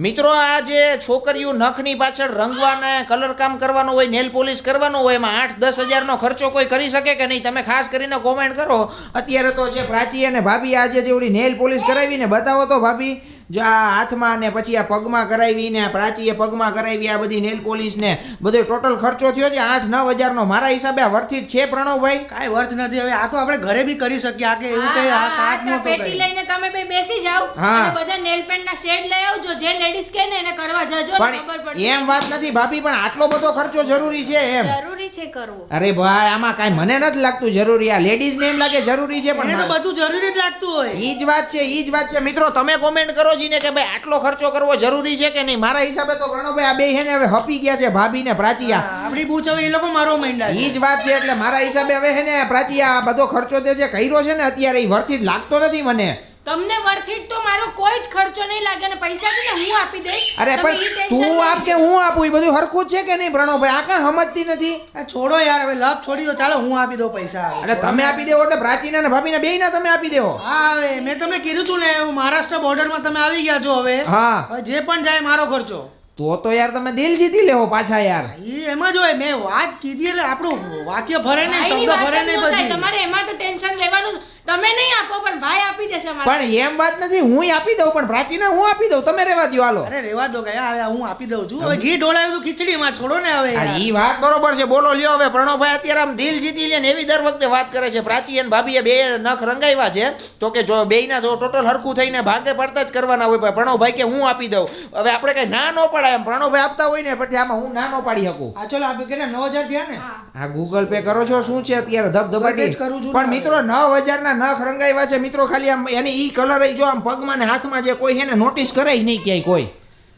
મિત્રો, આ જે છોકરીઓ નખની પાછળ રંગવાના કલર કામ કરવાનું હોય નેલ પોલિશ કરવાનું હોય, એમાં આઠ દસ હજારનો ખર્ચો કોઈ કરી શકે કે નહીં? તમે ખાસ કરીને કોમેન્ટ કરો. અત્યારે તો જે પ્રાચી અને ભાભી આજે જે ઓલી નેલ પોલિશ કરાવીને બતાવો તો ભાભી જો આ હાથમાં ને પછી આ પગમાં કરાવી ને આ પ્રાચીએ પગમાં કરાવી આ બધી નેલ પોલિશ ને બધો ટોટલ ખર્ચો થયો છે. આઠ નવ હજાર નો મારા હિસાબે આ વર્થિત છે પ્રણવભાઈ? કાંઈ વર્થ નથી. હવે આ તો આપણે ઘરે બી કરી શકીએ. આ કે એવું કઈ આ કાટ નો પેટી લઈને તમે બે બેસી જાઓ. અને બધા નેલ પેન્ટ ના શેડ લઈ આવજો. જે લેડીઝ કે ને એને કરવા જજો ને ખબર પણ એમ વાત નથી ભાભી પણ આટલો બધો ખર્ચો જરૂરી છે એમ. જરૂરી છે કરવો? અરે ભાઈ આમાં કાંઈ મને નથી લાગતું જરૂરી. આ લેડીઝ ને એમ લાગે જરૂરી છે એને તો બધું જરૂરી જ લાગતું હોય. ઈ જ વાત છે ઈ જ વાત છે. મિત્રો તમે કોમેન્ટ કરો જીને કે ભાઈ આટલો ખર્ચો કરવો જરૂરી છે કે નહીં? મારા હિસાબે તો પ્રણવભાઈ આ બે છે ને હવે હપી ગયા છે ભાભી ને પ્રાચીયા આપણી બૂચ હવે એ લોકો મારો માંડ્યા ઈ જ વાત છે એટલે મારા હિસાબે હવે છે ને પ્રાચીયા આ બધો ખર્ચો તે જે કર્યો છે ને અત્યારે એ વર્થિત લાગતો નથી મને. તમને વર્થિટ તો મારો કોઈ જ ખર્ચો નહીં લાગે અને પૈસા છે ને હું આપી દઈશ. અરે તમે પણ તું આપ કે હું આપું એ બધું હરખું છે કે નહીં પ્રણવભાઈ? આ કાં સમજતી નથી. છોડો યાર હવે લપ છોડી દો ચાલો હું આપી દઉં પૈસા. અરે તમે આપી દેવો એટલે પ્રાચીના ને ભાભીને ના તમે આપી દેવો. હા હવે મેં તમને કીધું તું ને હું મહારાષ્ટ્ર બોર્ડરમાં તમે આવી ગયા છો હવે. હા. જે પણ જાય મારો ખર્ચો. તો તો યાર તમે દિલ જીતી લેવો પાછા યાર. એ એમાં જ હોય મેં વાત કીધી એટલે આપણું વાક્ય ફરે નહીં શબ્દ ફરે નહીં પછી તમારે એમાં તો ટેન્શન લેવાનું જ. તમે નહીં આપો પણ ભાઈ આપી દેશે મારે. પણ એમ વાત નથી હું આપી દઉં પણ પ્રાચીને હું આપી દઉં? તમે રેવા દો હાલો. અરે રેવા દો ગયા હવે હું આપી દઉં છું. હવે ઘી ઢોળાયું તો ખીચડીમાં છોડો ને હવે એ વાત બરોબર છે. બોલો લ્યો હવે. પ્રણવભાઈ અત્યારે આમ દિલ જીતી લે ને એવી દર વખતે વાત કરે છે. પ્રાચી અને ભાભીએ બે નખ રંગાવ્યા છે. તો કે જો બેયના જો ટોટલ હરખું થઈને ભાગે પડતા જ કરવાના હોય પણ પ્રણવભાઈ કે હું આપી દઉં? હવે આપણે કઈ ના ન પડાય એમ. પ્રણવભાઈ આપતા હોય ને પછી આમાં હું ના ન પાડી શકું. આ ચલો આપણે કેટલા નવ હજાર થયા ને? હા. આ ગૂગલ પે કરો છો શું છે અત્યારે? ધબધબાટી. કરું છું પણ મિત્રો નવ હજારના નખ રંગાવ્યા છે મિત્રો ખાલી આમ એની ઈ કલર જો આમ પગમાં ને હાથમાં જે કોઈ છે ને નોટિસ કરે નહીં ક્યાંય કોઈ.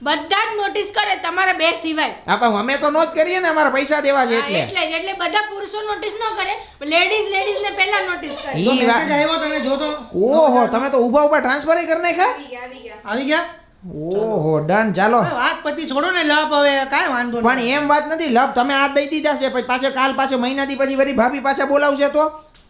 બધા જ નોટિસ કરે તમારા બે સિવાય. આપણે અમે તો નો જ કરીએ ને અમારા પૈસા દેવા છે એટલે. એટલે જ એટલે બધા પુરુષો નોટિસ ન કરે લેડીઝ લેડીઝ ને પહેલા નોટિસ કરે. ઈ તો મેસેજ આવ્યો તને જોતો? ઓહો તમે તો ઊભા ઊભા ટ્રાન્સફર કરી નાખ્યા? આવી ગયા આવી ગયા. ઓહો ડન ચાલો. વાત પછી છોડો ને લપ હવે કાંઈ વાંધો પણ એમ વાત નથી લપ તમે આ દઈ દીધા છે પછી પાછો કાલ પાછો મહિનાથી પછી વરી ભાભી પાછા બોલાવશે તો?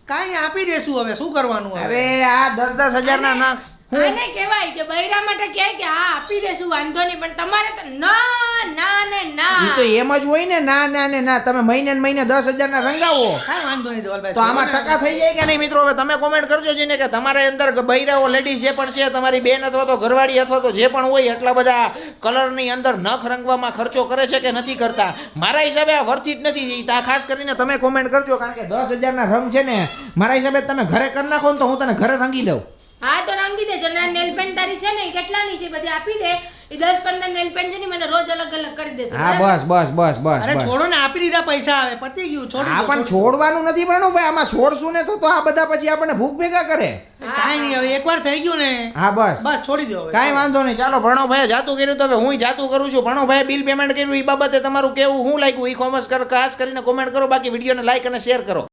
કાંઈ નહીં આપી દેશું હવે. શું કરવાનું હવે? આ દસ દસ હજારના ના આને કહેવાય કે બૈરા માટે કહે કે હા આપી દેશું વાંધો નહીં પણ તમારે તો ના ના ને ના. તો એમ જ હોય ને ના ના ને ના. તમે મહિને મહિને દસ હજાર ના રંગાવો. કાંઈ વાંધો નહીં ધવલભાઈ. તો આમાં ટકા થઈ જાય કે નહીં? મિત્રો હવે તમે કોમેન્ટ કરજો જેને કે તમારે અંદર બૈરાઓ લેડીઝ જે પણ છે તમારી બેન અથવા તો ઘરવાળી અથવા તો જે પણ હોય એટલા બધા કલરની અંદર નખ રંગવામાં ખર્ચો કરે છે કે નથી કરતા? મારા હિસાબે આ વર્થિત નથી. તા ખાસ કરીને તમે કોમેન્ટ કરજો, કારણ કે દસ હજારના રંગ છે ને, મારા હિસાબે તમે ઘરે કરી નાખો ને તો હું તને ઘરે રંગી દઉં. હા તો રંગી દેજો ના નેલ પેન્ટ તારી છે ને કેટલાની છે? બધી આપી દે. એ દસ પંદર નેલ પેન્ટ છે ને મને રોજ અલગ અલગ કરી દેશે હા બસ બસ બસ બસ અરે છોડો ને આપી દીધા પૈસા હવે પતી ગયું છોડો આ પણ છોડવાનું નથી પણ ભાઈ આમાં છોડશું ને તો તો આ બધા પછી આપણને ભૂખ ભેગા કરે. કાઈ નહીં હવે એકવાર થઈ ગયું ને. હા બસ. બસ છોડી દો હવે. કાંઈ વાંધો નહીં ચાલો ભણો ભાઈ જાતું કર્યું તો હવે હું જાતું કરું છું. ભણો ભાઈ બિલ પેમેન્ટ કર્યું એ બાબતે તમારું કેવું હું લાગ્યું? ઈ કોમર્સ કર ખાસ કરીને કોમેન્ટ કરો બાકી વિડીયોને લાઈક અને શેર કરો.